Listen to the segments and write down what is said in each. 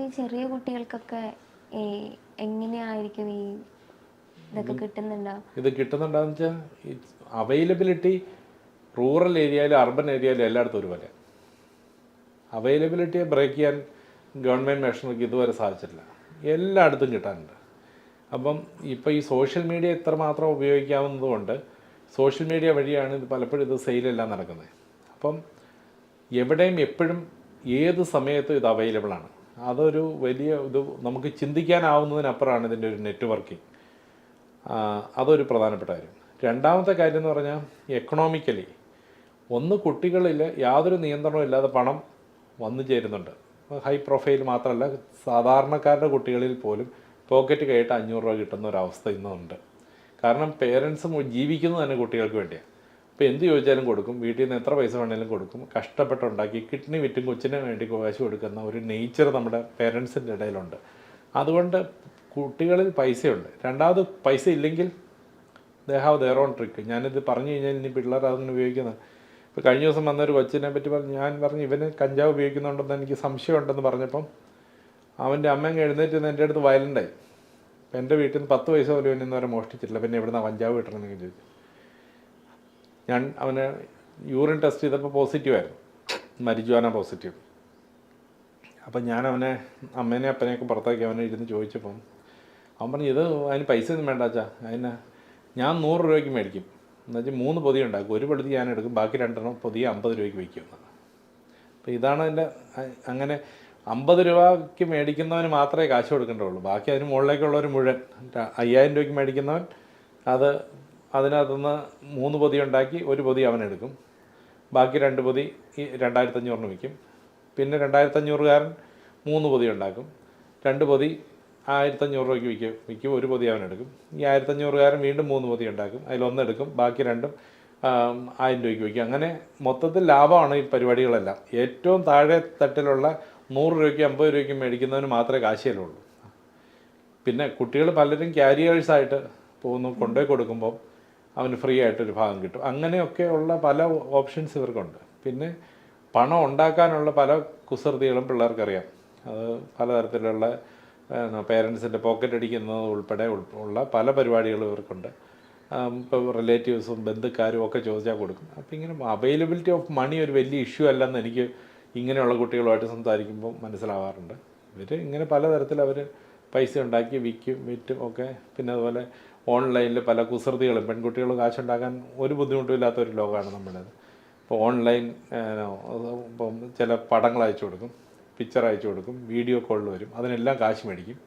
ഇപ്പൊ ഈ ചെറിയ കുട്ടികൾക്കൊക്കെ ഈ എങ്ങനെയായിരിക്കും ഈ ഇതൊക്കെ കിട്ടുന്നുണ്ടാവും ഇത് കിട്ടുന്നുണ്ടാന്ന് വെച്ചാൽ അവൈലബിലിറ്റി റൂറൽ ഏരിയയിലും അർബൻ ഏരിയയിലും എല്ലായിടത്തും ഒരുപോലെ. അവൈലബിലിറ്റിയെ ബ്രേക്ക് ചെയ്യാൻ ഗവൺമെന്റ് മെഷർക്ക് ഇതുവരെ സാധിച്ചിട്ടില്ല. എല്ലായിടത്തും കിട്ടാനുണ്ട്. അപ്പം ഇപ്പോൾ ഈ സോഷ്യൽ മീഡിയ എത്രമാത്രം ഉപയോഗിക്കാവുന്നതുകൊണ്ട് സോഷ്യൽ മീഡിയ വഴിയാണ് ഇത് പലപ്പോഴും ഇത് സെയിലെല്ലാം നടക്കുന്നത്. അപ്പം എവിടെയും എപ്പോഴും ഏത് സമയത്തും ഇത് അവൈലബിൾ ആണ് അതൊരു വലിയ ഇത് നമുക്ക് ചിന്തിക്കാനാവുന്നതിനപ്പുറമാണ് ഇതിന്റെ ഒരു നെറ്റ്വർക്കിംഗ് അതൊരു പ്രധാനപ്പെട്ട കാര്യം. രണ്ടാമത്തെ കാര്യം എന്ന് പറഞ്ഞാൽ എക്കണോമിക്കലി ഒന്ന് കുട്ടികളിൽ യാതൊരു നിയന്ത്രണവും ഇല്ലാതെ പണം വന്നു ചേരുന്നുണ്ട്. ഹൈ പ്രൊഫൈൽ മാത്രമല്ല സാധാരണക്കാരുടെ കുട്ടികളിൽ പോലും പോക്കറ്റ് കൈയിട്ട് അഞ്ഞൂറ് രൂപ കിട്ടുന്ന ഒരവസ്ഥ ഇന്നുണ്ട്. കാരണം പേരൻസ് ജീവിക്കുന്നത് തന്നെ കുട്ടികൾക്ക് വേണ്ടിയാണ് അപ്പോൾ എന്ത് ചോദിച്ചാലും കൊടുക്കും. വീട്ടിൽ നിന്ന് എത്ര പൈസ വേണേലും കൊടുക്കും. കഷ്ടപ്പെട്ടുണ്ടാക്കി കിഡ്നി വിറ്റും കൊച്ചിന് വേണ്ടി കാശ് കൊടുക്കുന്ന ഒരു നേച്ചർ നമ്മുടെ പേരൻസിന്റെ ഇടയിലുണ്ട്. അതുകൊണ്ട് കുട്ടികളിൽ പൈസയുണ്ട്. രണ്ടാമത് പൈസ ഇല്ലെങ്കിൽ they have their own trick ഞാനിത് പറഞ്ഞു കഴിഞ്ഞാൽ ഇനി പിള്ളേർ അതിന് ഉപയോഗിക്കുന്നത് ഇപ്പോൾ കഴിഞ്ഞ ദിവസം വന്നൊരു കൊച്ചിനെ പറ്റി പറഞ്ഞു ഞാൻ പറഞ്ഞു ഇവന് കഞ്ചാവ് ഉപയോഗിക്കുന്നുണ്ടെന്ന് എനിക്ക് സംശയമുണ്ടെന്ന് പറഞ്ഞപ്പം അവന്റെ അമ്മയും എഴുന്നേറ്റ് എന്റെ അടുത്ത് വയലന്റായി എന്റെ വീട്ടിൽ നിന്ന് പത്ത് പൈസ പോലും ഇന്ന് വരെ മോഷ്ടിച്ചിട്ടില്ല. പിന്നെ എവിടുന്ന കഞ്ചാവ് കിട്ടണമെന്ന് ചോദിച്ചു. ഞാൻ അവന് യൂറിൻ ടെസ്റ്റ് ചെയ്തപ്പോൾ പോസിറ്റീവായിരുന്നു മരിജുവാന പോസിറ്റീവ് അപ്പം ഞാൻ അവനെ അമ്മേനെ അപ്പനെയൊക്കെ പുറത്താക്കി അവനെ ഇരുന്ന് ചോദിച്ചപ്പം അവൻ പറഞ്ഞു ഇത് അതിന് പൈസ ഒന്നും വേണ്ട അച്ഛാ. അതിന് ഞാൻ നൂറ് രൂപയ്ക്ക് മേടിക്കും. എന്നുവെച്ചാൽ മൂന്ന് പൊതി ഉണ്ടാക്കും. ഒരു പൊതി ഞാൻ എടുക്കും. ബാക്കി രണ്ടെണ്ണം പൊതി അമ്പത് രൂപയ്ക്ക് വയ്ക്കും എന്നാണ് അപ്പോൾ ഇതാണ് അതിന്റെ അങ്ങനെ അമ്പത് രൂപയ്ക്ക് മേടിക്കുന്നവന് മാത്രമേ കാശ് കൊടുക്കേണ്ടതുള്ളൂ. ബാക്കി അതിന് മുകളിലേക്കുള്ളവർ മുഴുവൻ അയ്യായിരം രൂപയ്ക്ക് മേടിക്കുന്നവൻ അത് അതിനകത്തുനിന്ന് മൂന്ന് പൊതി ഉണ്ടാക്കി ഒരു പൊതി അവൻ എടുക്കും. ബാക്കി രണ്ട് പൊതി ഈ രണ്ടായിരത്തഞ്ഞൂറിന് വിൽക്കും. പിന്നെ രണ്ടായിരത്തഞ്ഞൂറുകാരൻ മൂന്ന് പൊതി ഉണ്ടാക്കും. രണ്ട് പൊതി ആയിരത്തഞ്ഞൂറ് രൂപയ്ക്ക് വിൽക്കും. വിൽക്കും ഒരു പൊതി അവൻ എടുക്കും. ഈ ആയിരത്തഞ്ഞൂറുകാരൻ വീണ്ടും മൂന്ന് പൊതി ഉണ്ടാക്കും. അതിലൊന്നെടുക്കും ബാക്കി രണ്ടും ആയിരം രൂപയ്ക്ക് വിൽക്കും. അങ്ങനെ മൊത്തത്തിൽ ലാഭമാണ് ഈ പരിപാടികളെല്ലാം. ഏറ്റവും താഴെ തട്ടിലുള്ള നൂറ് രൂപയ്ക്ക് അമ്പത് രൂപയ്ക്ക് മേടിക്കുന്നവന് മാത്രമേ കാശിയല്ലുള്ളൂ പിന്നെ കുട്ടികൾ പലരും ക്യാരിയേഴ്സായിട്ട് പോകുന്നു കൊണ്ടുപോയി കൊടുക്കുമ്പോൾ അവന് ഫ്രീ ആയിട്ടൊരു ഭാഗം കിട്ടും. അങ്ങനെയൊക്കെയുള്ള പല ഓപ്ഷൻസ് ഇവർക്കുണ്ട്. പിന്നെ പണം ഉണ്ടാക്കാനുള്ള പല കുസൃതികളും പിള്ളേർക്കറിയാം. അത് പലതരത്തിലുള്ള പേരൻസിന്റെ പോക്കറ്റ് അടിക്കുന്നത് ഉൾപ്പെടെ ഉള്ള പല പരിപാടികളും ഇവർക്കുണ്ട്. ഇപ്പോൾ റിലേറ്റീവ്സും ബന്ധുക്കാരും ഒക്കെ ചോദിച്ചാൽ കൊടുക്കും. അപ്പോൾ ഇങ്ങനെ അവൈലബിലിറ്റി ഓഫ് മണി ഒരു വലിയ ഇഷ്യൂ അല്ലെന്ന് എനിക്ക് ഇങ്ങനെയുള്ള കുട്ടികളുമായിട്ട് സംസാരിക്കുമ്പോൾ മനസ്സിലാവാറുണ്ട്. ഇവർ ഇങ്ങനെ പലതരത്തിൽ അവർ പൈസ ഉണ്ടാക്കി വിൽക്കും വിറ്റും ഒക്കെ. പിന്നെ അതുപോലെ ഓൺലൈനിൽ പല കുസൃതികളും പെൺകുട്ടികൾ കാശുണ്ടാക്കാൻ ഒരു ബുദ്ധിമുട്ടും ഇല്ലാത്ത ഒരു ലോകമാണ് നമ്മുടേത് ഇപ്പോൾ ഓൺലൈൻ ഇപ്പം ചില പടങ്ങൾ അയച്ചു കൊടുക്കും പിക്ചർ അയച്ചു കൊടുക്കും വീഡിയോ കോൾ വരും അതിനെല്ലാം കാശ് മേടിക്കും.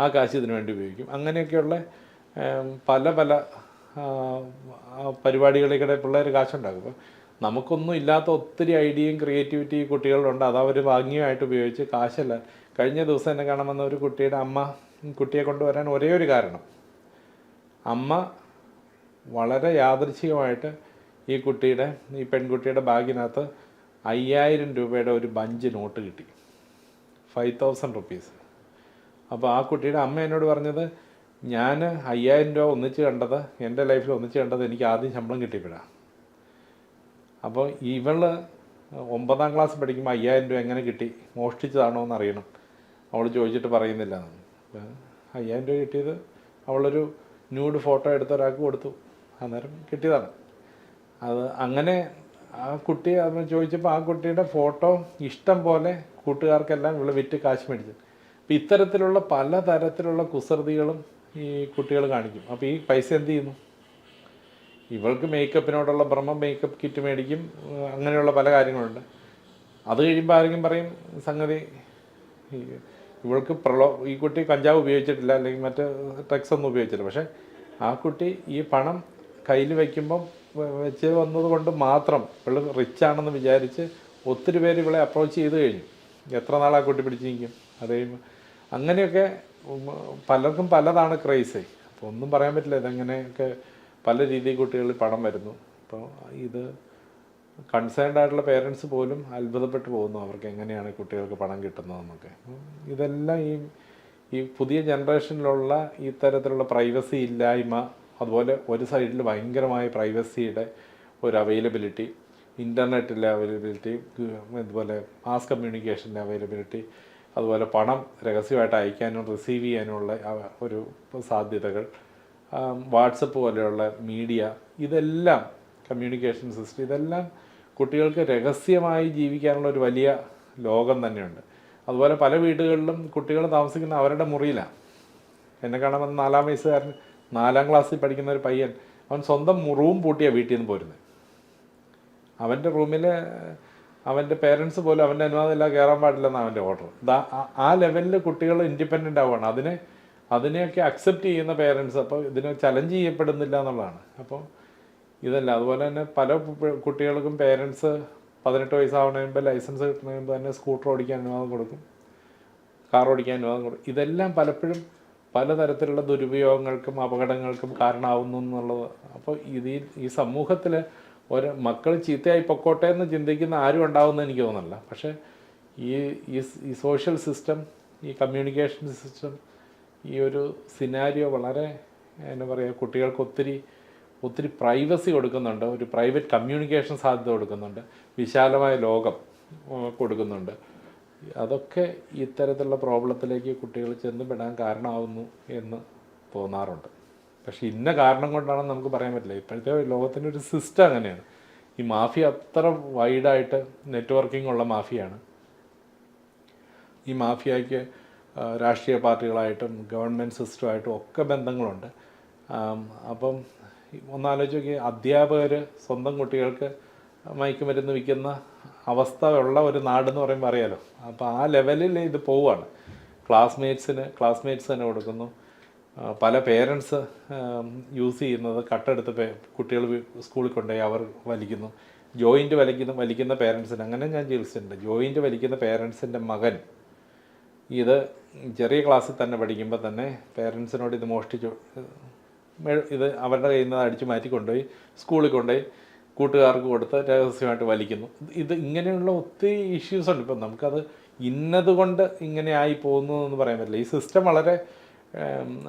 ആ കാശ് ഇതിനു വേണ്ടി ഉപയോഗിക്കും. അങ്ങനെയൊക്കെയുള്ള പല പല പരിപാടികളിലൂടെ പിള്ളേർ കാശുണ്ടാക്കും. അപ്പോൾ നമുക്കൊന്നും ഇല്ലാത്ത ഒത്തിരി ഐഡിയയും ക്രിയേറ്റിവിറ്റിയും കുട്ടികളുണ്ട്. അത് അവർ ഭംഗിയായിട്ട് ഉപയോഗിച്ച് കാശല്ല. കഴിഞ്ഞ ദിവസം എന്നെ കാണാൻ വന്ന ഒരു കുട്ടിയുടെ അമ്മ കുട്ടിയെ കൊണ്ടുവരാൻ ഒരേ ഒരു കാരണം. അമ്മ വളരെ യാദൃച്ഛികമായിട്ട് ഈ കുട്ടിയുടെ ഈ പെൺകുട്ടിയുടെ ബാഗിനകത്ത് അയ്യായിരം രൂപയുടെ ഒരു ബഞ്ച് നോട്ട് കിട്ടി. Five thousand rupees. അപ്പോൾ ആ കുട്ടിയുടെ അമ്മ എന്നോട് പറഞ്ഞത് ഞാൻ അയ്യായിരം രൂപ ഒന്നിച്ച് കണ്ടത് എന്റെ ലൈഫിൽ ഒന്നിച്ച് കണ്ടത് എനിക്ക് ആദ്യം ശമ്പളം കിട്ടിയപ്പോഴാണ് അപ്പോൾ ഇവൾ ഒമ്പതാം ക്ലാസ് പഠിക്കുമ്പോൾ അയ്യായിരം രൂപ എങ്ങനെ കിട്ടി? മോഷ്ടിച്ചതാണോ എന്ന് അറിയണം അവൾ ചോദിച്ചിട്ട് പറയുന്നില്ല. അയ്യായിരം രൂപ കിട്ടിയത് അവളൊരു ന്യൂഡ് ഫോട്ടോ എടുത്ത ഒരാൾക്ക് കൊടുത്തു. അന്നേരം കിട്ടിയതാണ്. അത് അങ്ങനെ ആ കുട്ടി അത് ചോദിച്ചപ്പോൾ ആ കുട്ടിയുടെ ഫോട്ടോ ഇഷ്ടം പോലെ കൂട്ടുകാർക്കെല്ലാം ഇവിടെ വിറ്റ് കാശ് മേടിച്ചു. അപ്പം ഇത്തരത്തിലുള്ള പല തരത്തിലുള്ള കുസൃതികളും ഈ കുട്ടികൾ കാണിക്കും. അപ്പോൾ ഈ പൈസ എന്ത് ചെയ്യുന്നു? ഇവൾക്ക് മേക്കപ്പിനോടുള്ള ഭ്രമം മേക്കപ്പ് കിറ്റ് മേടിക്കും അങ്ങനെയുള്ള പല കാര്യങ്ങളുണ്ട്. അത് കഴിയുമ്പോൾ ആരെങ്കിലും പറയും സംഗതി ഇവൾക്ക് പ്രളോ ഈ കുട്ടി കഞ്ചാവ് ഉപയോഗിച്ചിട്ടില്ല അല്ലെങ്കിൽ മറ്റ് ഡ്രഗ്സ് ഒന്നും ഉപയോഗിച്ചില്ല പക്ഷേ ആ കുട്ടി ഈ പണം കയ്യിൽ വയ്ക്കുമ്പം വെച്ച് വന്നതുകൊണ്ട് മാത്രം ഇവൾ റിച്ച് ആണെന്ന് വിചാരിച്ച് ഒത്തിരി പേര് ഇവളെ അപ്രോച്ച് ചെയ്ത് കഴിഞ്ഞു. എത്ര ആ കുട്ടി പിടിച്ച് നിൽക്കും? അത് കഴിയുമ്പോൾ അങ്ങനെയൊക്കെ പലർക്കും പലതാണ് ക്രൈസ് അപ്പോൾ ഒന്നും പറയാൻ പറ്റില്ല ഇതെങ്ങനെയൊക്കെ പല രീതിയിൽ കുട്ടികളിൽ പണം വരുന്നു. അപ്പോൾ ഇത് കൺസേൺഡ് ആയിട്ടുള്ള പേരൻസ് പോലും അത്ഭുതപ്പെട്ടു പോകുന്നു അവർക്ക് എങ്ങനെയാണ് കുട്ടികൾക്ക് പണം കിട്ടുന്നതെന്നൊക്കെ. ഇതെല്ലാം ഈ ഈ പുതിയ ജനറേഷനിലുള്ള ഇത്തരത്തിലുള്ള പ്രൈവസി ഇല്ലായ്മ അതുപോലെ ഒരു സൈഡിൽ ഭയങ്കരമായ പ്രൈവസിയുടെ ഒരു അവൈലബിലിറ്റി ഇന്റർനെറ്റിലെ അവൈലബിലിറ്റി ഇതുപോലെ മാസ് കമ്മ്യൂണിക്കേഷന്റെ അവൈലബിലിറ്റി അതുപോലെ പണം രഹസ്യമായിട്ട് അയക്കാനും റിസീവ് ചെയ്യാനുമുള്ള ഒരു സാധ്യതകൾ വാട്സപ്പ് പോലെയുള്ള മീഡിയ ഇതെല്ലാം കമ്മ്യൂണിക്കേഷൻ സിസ്റ്റം ഇതെല്ലാം കുട്ടികൾക്ക് രഹസ്യമായി ജീവിക്കാനുള്ള ഒരു വലിയ ലോകം തന്നെയുണ്ട്. അതുപോലെ പല വീടുകളിലും കുട്ടികൾ താമസിക്കുന്ന അവരുടെ മുറിയിലാണ് എന്നെ കാണാൻ നാലാം വയസ്സുകാരൻ നാലാം ക്ലാസ്സിൽ പഠിക്കുന്ന ഒരു പയ്യൻ അവൻ സ്വന്തം റൂം പൂട്ടിയാണ് വീട്ടിൽ നിന്ന് പോരുന്നത് അവന്റെ റൂമിൽ അവന്റെ പേരൻസ് പോലും അവന്റെ അനുവാദമില്ലാതെ കയറാൻ പാടില്ലെന്നാണ് അവന്റെ ഓർഡർ. ആ ലെവലിൽ കുട്ടികൾ ഇൻഡിപെൻഡന്റ് ആവുകയാണ് അതിനെ അതിനെയൊക്കെ അക്സെപ്റ്റ് ചെയ്യുന്ന പേരൻസ് അപ്പോൾ ഇതിനെ ചലഞ്ച് ചെയ്യപ്പെടുന്നില്ല എന്നുള്ളതാണ്. അപ്പോൾ ഇതല്ല അതുപോലെ തന്നെ പല കുട്ടികൾക്കും പേരൻസ് പതിനെട്ട് വയസ്സാവണ മുമ്പ് ലൈസൻസ് കിട്ടുന്നതിന് തന്നെ സ്കൂട്ടർ ഓടിക്കാൻ അനുവാദം കൊടുക്കും. കാർ ഓടിക്കാൻ അനുവാദം കൊടുക്കും. ഇതെല്ലാം പലപ്പോഴും പലതരത്തിലുള്ള ദുരുപയോഗങ്ങൾക്കും അപകടങ്ങൾക്കും കാരണമാവുന്നു എന്നുള്ളത്. അപ്പോൾ ഇത് ഈ- സമൂഹത്തിൽ ഒരു മക്കൾ ചീത്തയായി പൊക്കോട്ടെ എന്ന് ചിന്തിക്കുന്ന ആരും ഉണ്ടാവുമെന്ന് എനിക്ക് തോന്നുന്നില്ല. പക്ഷേ ഈ ഈ സോഷ്യൽ സിസ്റ്റം ഈ കമ്മ്യൂണിക്കേഷൻ സിസ്റ്റം ഈ ഒരു സിനാരിയോ വളരെ എന്താ പറയുക കുട്ടികൾക്ക് ഒത്തിരി ഒത്തിരി പ്രൈവസി കൊടുക്കുന്നുണ്ട്. ഒരു പ്രൈവറ്റ് കമ്മ്യൂണിക്കേഷൻ സാധ്യത കൊടുക്കുന്നുണ്ട്. വിശാലമായ ലോകം കൊടുക്കുന്നുണ്ട്. അതൊക്കെ ഇത്തരത്തിലുള്ള പ്രോബ്ലത്തിലേക്ക് കുട്ടികൾ ചെന്നുപെടാൻ കാരണമാവുന്നു എന്ന് തോന്നാറുണ്ട്. പക്ഷേ ഇന്ന കാരണം കൊണ്ടാണെന്ന് നമുക്ക് പറയാൻ പറ്റില്ല. ഇപ്പോഴത്തെ ലോകത്തിന്റെ ഒരു സിസ്റ്റം അങ്ങനെയാണ്. ഈ മാഫിയ അത്ര വൈഡായിട്ട് നെറ്റ്വർക്കിംഗ് ഉള്ള മാഫിയാണ്. ഈ മാഫിയയ്ക്ക് രാഷ്ട്രീയ പാർട്ടികളായിട്ടും ഗവൺമെന്റ് സിസ്റ്റമായിട്ടും ഒക്കെ ബന്ധങ്ങളുണ്ട്. അപ്പം ഒന്നാലോചിച്ച് നോക്കി അധ്യാപകർ സ്വന്തം കുട്ടികൾക്ക് മയക്കുമരുന്ന് വിൽക്കുന്ന അവസ്ഥ ഉള്ള ഒരു നാടെന്ന് പറയുമ്പോൾ അറിയാലോ. അപ്പോൾ ആ ലെവലിൽ ഇത് പോവുകയാണ് ക്ലാസ്മേറ്റ്സിന് ക്ലാസ്മേറ്റ്സ് തന്നെ കൊടുക്കുന്നു. പല പേരൻസ് യൂസ് ചെയ്യുന്നത് കട്ടെടുത്ത് കുട്ടികൾ സ്കൂളിൽ കൊണ്ടുപോയി അവർ വലിക്കുന്നു. ജോയിന്റ് വലിക്കുന്ന വലിക്കുന്ന പേരൻസിന് അങ്ങനെ ഞാൻ ചികിത്സിച്ചിട്ടുണ്ട്. ജോയിന്റ് വലിക്കുന്ന പേരൻസിന്റെ മകൻ ഇത് ചെറിയ ക്ലാസ്സിൽ തന്നെ പഠിക്കുമ്പോൾ തന്നെ പേരൻസിനോട് ഇത് മോഷ്ടിച്ചു ഇത് അവരുടെ കയ്യിൽ നിന്ന് അടിച്ചു മാറ്റി കൊണ്ടുപോയി സ്കൂളിൽ കൊണ്ടുപോയി കൂട്ടുകാർക്ക് കൊടുത്ത് രഹസ്യമായിട്ട് വലിക്കുന്നു. ഇത് ഇങ്ങനെയുള്ള ഒത്തിരി ഇഷ്യൂസ് ഉണ്ട്. ഇപ്പം നമുക്കത് ഇന്നത് കൊണ്ട് ഇങ്ങനെ ആയി പോകുന്നു എന്ന് പറയാൻ പറ്റില്ല. ഈ സിസ്റ്റം വളരെ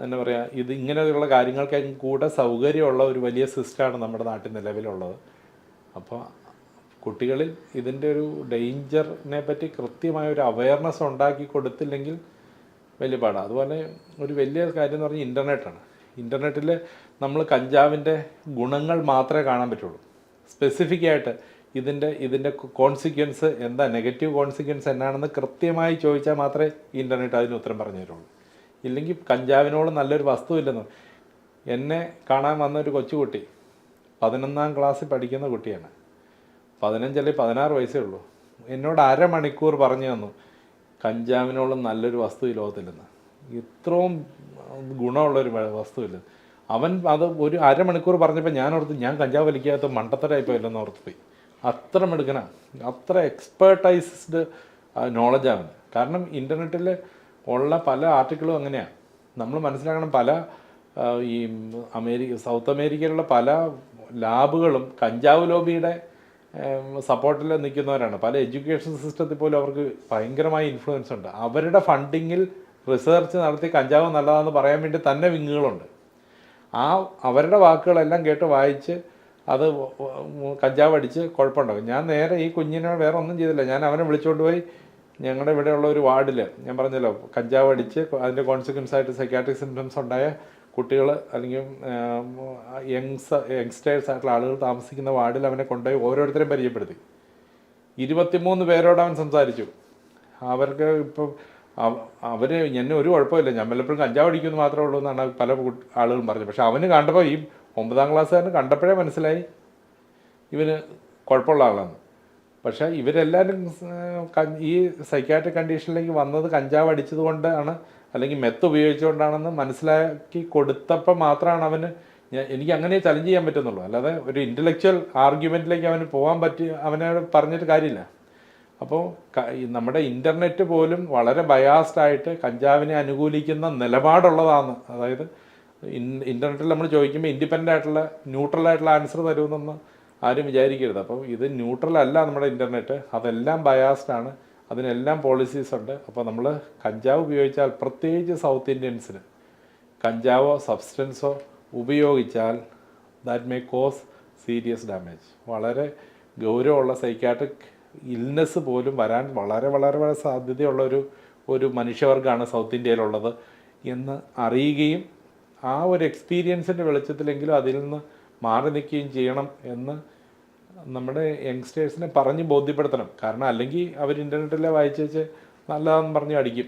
എന്താ പറയുക ഇത് ഇങ്ങനെയുള്ള കാര്യങ്ങൾക്കും കൂടെ സൗകര്യമുള്ള ഒരു വലിയ സിസ്റ്റമാണ് നമ്മുടെ നാട്ടിൽ നിലവിലുള്ളത്. അപ്പോൾ കുട്ടികളിൽ ഇതിന്റെ ഒരു ഡേഞ്ചറിനെ പറ്റി കൃത്യമായ ഒരു അവയർനെസ് ഉണ്ടാക്കി കൊടുത്തില്ലെങ്കിൽ വലിയ പാടാണ് അതുപോലെ ഒരു വലിയ കാര്യം എന്ന് പറഞ്ഞാൽ ഇന്റർനെറ്റാണ് ഇന്റർനെറ്റിൽ നമ്മൾ കഞ്ചാവിന്റെ ഗുണങ്ങൾ മാത്രമേ കാണാൻ പറ്റുള്ളൂ. സ്പെസിഫിക് ആയിട്ട് ഇതിന്റെ ഇതിന്റെ കോൺസിക്വൻസ് എന്താ? നെഗറ്റീവ് കോൺസിക്വൻസ് എന്നാണെന്ന് കൃത്യമായി ചോദിച്ചാൽ മാത്രമേ ഇന്റർനെറ്റ് അതിന് ഉത്തരം പറഞ്ഞു തരുള്ളൂ. ഇല്ലെങ്കിൽ കഞ്ചാവിനോട് നല്ലൊരു വസ്തുവില്ലെന്ന് എന്നെ കാണാൻ വന്ന ഒരു കൊച്ചുകുട്ടി പതിനൊന്നാം ക്ലാസ്സിൽ പഠിക്കുന്ന കുട്ടിയാണ്. പതിനഞ്ചല്ലേ പതിനാറ് വയസ്സേ ഉള്ളൂ. എന്നോട് അരമണിക്കൂർ പറഞ്ഞു തന്നു കഞ്ചാവിനോളം നല്ലൊരു വസ്തു ഈ ലോകത്തില്ലെന്ന്. ഇത്രയും ഗുണമുള്ളൊരു വസ്തുവില്ല. അവൻ അത് ഒരു അരമണിക്കൂർ പറഞ്ഞപ്പോൾ ഞാൻ ഓർത്ത് ഞാൻ കഞ്ചാവ് വലിക്കാത്ത മണ്ടത്തരായിപ്പോയല്ലെന്ന് ഓർത്ത് പോയി. അത്ര മെടുക്കണ അത്ര എക്സ്പേർട്ടൈസ്ഡ് നോളജാണ് കാരണം ഇന്റർനെറ്റിൽ ഉള്ള പല ആർട്ടിക്കിളും അങ്ങനെയാണ് നമ്മൾ മനസ്സിലാക്കണം പല ഈ അമേരിക്ക സൗത്ത് അമേരിക്കയിലുള്ള പല ലാബുകളും കഞ്ചാവ് ലോബിയുടെ സപ്പോർട്ടിൽ നിൽക്കുന്നവരാണ്. പല എഡ്യൂക്കേഷൻ സിസ്റ്റത്തിൽ പോലും അവർക്ക് ഭയങ്കരമായ ഇൻഫ്ലുവൻസ് ഉണ്ട് അവരുടെ ഫണ്ടിങ്ങിൽ റിസർച്ച് നടത്തി കഞ്ചാവ് നല്ലതാണെന്ന് പറയാൻ വേണ്ടി തന്നെ വിങ്ങുകളുണ്ട്. ആ അവരുടെ വാക്കുകളെല്ലാം കേട്ട് വായിച്ച് അത് കഞ്ചാവ് അടിച്ച് കുഴപ്പമുണ്ടാകും. ഞാൻ നേരെ ഈ കുഞ്ഞിനെ വേറെ ഒന്നും ചെയ്തില്ല. ഞാൻ അവനെ വിളിച്ചുകൊണ്ട് പോയി ഞങ്ങളുടെ ഇവിടെയുള്ള ഒരു വാർഡിൽ ഞാൻ പറഞ്ഞല്ലോ കഞ്ചാവ് അടിച്ച് അതിന്റെ കോൺസിക്വൻസ് ആയിട്ട് സൈക്കാട്രിക് സിംറ്റംസ് ഉണ്ടായ കുട്ടികൾ അല്ലെങ്കിൽ യങ്സ് യങ്സ്റ്റേഴ്സ് ആയിട്ടുള്ള ആളുകൾ താമസിക്കുന്ന വാർഡിൽ അവനെ കൊണ്ടുപോയി ഓരോരുത്തരെയും പരിചയപ്പെടുത്തി. ഇരുപത്തിമൂന്ന് പേരോട് അവൻ സംസാരിച്ചു. അവർക്ക് ഇപ്പം അവ- അവർ എന്നെ ഒരു കുഴപ്പമില്ല. ഞാൻ വല്ലപ്പോഴും കഞ്ചാവ് അടിക്കുമെന്ന് മാത്രമേ ഉള്ളൂ എന്നാണ് പല ആളുകളും പറഞ്ഞത്. പക്ഷെ അവന് കണ്ടപ്പോൾ ഈ ഒമ്പതാം ക്ലാസ്സുകാരന് കണ്ടപ്പോഴേ മനസ്സിലായി. ഇവന് കുഴപ്പമുള്ള ആളാണ്. പക്ഷേ ഇവരെല്ലാവരും ഈ സൈക്കാട്രിക് കണ്ടീഷനിലേക്ക് വന്നത് കഞ്ചാവ് അടിച്ചത് കൊണ്ടാണ് അല്ലെങ്കിൽ മെത്ത് ഉപയോഗിച്ചുകൊണ്ടാണെന്ന് മനസ്സിലാക്കി കൊടുത്തപ്പോൾ മാത്രമാണ് അവന് എനിക്ക് അങ്ങനെ ചലഞ്ച് ചെയ്യാൻ പറ്റുന്നുള്ളൂ. അല്ലാതെ ഒരു ഇന്റലക്ച്വൽ ആർഗ്യുമെന്റിലേക്ക് അവന് പോകാൻ പറ്റി അവനെ പറഞ്ഞിട്ട് കാര്യമില്ല. അപ്പോൾ നമ്മുടെ ഇന്റർനെറ്റ് പോലും വളരെ ബയാസ്ഡ് ആയിട്ട് കഞ്ചാവിനെ അനുകൂലിക്കുന്ന നിലപാടുള്ളതാണ്. അതായത് ഇന്റർനെറ്റിൽ നമ്മൾ ചോദിക്കുമ്പോൾ ഇൻഡിപെൻഡന്റ് ആയിട്ടുള്ള ന്യൂട്രൽ ആയിട്ടുള്ള ആൻസർ തരുമെന്നൊന്ന് ആരും വിചാരിക്കരുത്. അപ്പോൾ ഇത് ന്യൂട്രൽ അല്ല നമ്മുടെ ഇന്റർനെറ്റ് അതെല്ലാം ബയാസ്ഡ് ആണ്. അതിനെല്ലാം പോളിസീസ് ഉണ്ട്. അപ്പോൾ നമ്മൾ കഞ്ചാവ് ഉപയോഗിച്ചാൽ പ്രത്യേകിച്ച് സൗത്ത് ഇന്ത്യൻസിന് കഞ്ചാവോ സബ്സ്റ്റൻസോ ഉപയോഗിച്ചാൽ that may cause serious damage വളരെ ഗൗരവമുള്ള സൈക്കാട്രിക് ഇൽനെസ് പോലും വരാൻ വളരെ വളരെ വളരെ സാധ്യതയുള്ള ഒരു ഒരു മനുഷ്യവർഗമാണ് സൗത്ത് ഇന്ത്യയിലുള്ളത് എന്ന് അറിയുകയും ആ ഒരു എക്സ്പീരിയൻസിന്റെ വെളിച്ചത്തിലെങ്കിലും അതിൽ നിന്ന് മാറി നിൽക്കുകയും ചെയ്യണം എന്ന് നമ്മുടെ യങ്സ്റ്റേഴ്സിനെ പറഞ്ഞ് ബോധ്യപ്പെടുത്തണം. കാരണം അല്ലെങ്കിൽ അവർ ഇന്റർനെറ്റിലെ വായിച്ചേച്ച് നല്ലതാണെന്ന് പറഞ്ഞ് അടിക്കും.